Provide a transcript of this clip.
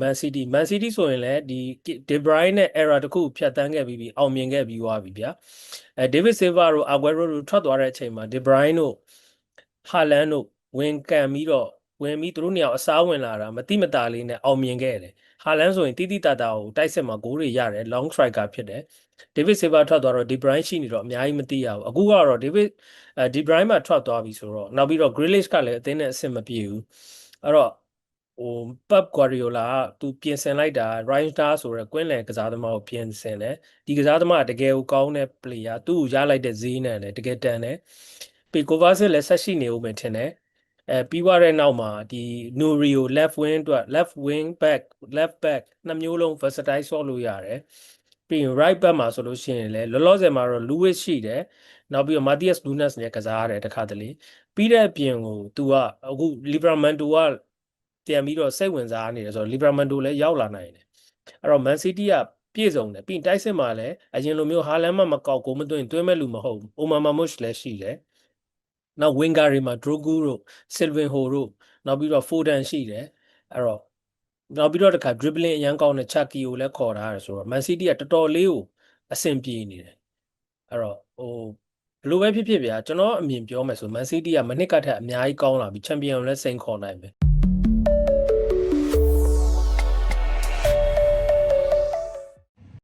Man City Man City ဆိုရင်လည်းဒီ De Bruyne နဲ့ error တစ်ခုဖြတ်တန်းခဲ့ပြီးပြီးအောင်မြင်ခဲ့ပြီးသွားပြီဗျာအဲ David Silva တို့ Aguero တို့ထွက်သွားတဲ့အချိန်မှာ De Bruyne တို့ Haaland တို့ဝင်ကန်ပြီးတော့ဝင်ပြီးသူတို့နေရာအစားဝင်လာတာမတိမတာလေးနဲ့အောင်မြင်ခဲ့တယ်ဟာလန်ဆိုရင်တိတိတတာကိုတိုက်စစ်မှာဂိုးတွေရတယ် long striker ဖြစ်တယ်ဒေးဗစ်ဆေးဗာထွက်သွားတော့ဒီဘရိုင်းရှိနေတော့အများကြီးမသိရဘူးအခုကတော့ဒေးဗစ်အဲဒီဘရိုင်းမှာထွက်သွားပြီဆိုတော့နောက်ပြီးတော့ Grealish ကလည်းအသင်းနဲ့အဆင်မပြေဘူးအဲ့တော့ ဟို Pep Guardiola ကသူပြင်ဆင်လိုက်တာ Ryan Star ဆိုတဲ့ကွင်းလယ်ကစားသမားကိုပြင်ဆင်တယ်ဒီကစားသမားကတကယ်ကိုကောင်းတဲ့ player သူ့ကိုရလိုက်တဲ့ဈေးနဲ့လည်းတကယ်တန်တယ်ပီကိုဗာစစ်လည်းဆက်ရှိနေဦးမယ်ထင်တယ်အဲပြီးသွားတဲ့နောက်မှာဒီ Nurio left wing အတွက် left wing back left back နှစ်မျိုးလုံး versatile ဆော့လို့ရတယ်ပြီးရင် right back မှာဆိုလို့ရှိရင်လည်းလောလောဆယ်မှာတော့ Lewis ရှိတယ်နောက်ပြီးတော့ Matthias Nunes နဲ့ကစားရတယ်တခါတလေပြီးတဲ့အပြင်ကို तू ကအခု Livramento က ပြန်ပြီးတော့စိတ်ဝင်စားနေတယ်ဆိုတော့ Livramento လည်းရောက်လာနိုင်တယ်အဲ့တော့ Man City ကပြည့်စုံတယ်ပြီးရင်တိုက်စစ်မှာလည်းအရင်လိုမျိုးဟာလန်မှမကောက်ကိုမသွင်းသွင်းမဲ့လူမဟုတ်ဘူး Omar Mamush လည်းရှိတယ်နောက် winger တွေမှာ Drogu တို့ Silvinho တို့နောက်ပြီးတော့ Foden ရှိတယ်အဲ့တော့နောက်ပြီးတော့တခါ dribbling အရန်ကောင်းတဲ့ Chucky ကိုလည်းခေါ်ထားတယ်ဆိုတော့ Man City ကတော်တော်လေးကိုအဆင်ပြေနေတယ်အဲ့တော့ဟိုဘယ်လိုပဲဖြစ်ဖြစ်ဗျာကျွန်တော်အမြင်ပြောမယ်ဆို Man City ကမနစ်ကထက်အများကြီးကောင်းလာပြီချန်ပီယံလည်းစိန်ခေါ်နိုင်မယ်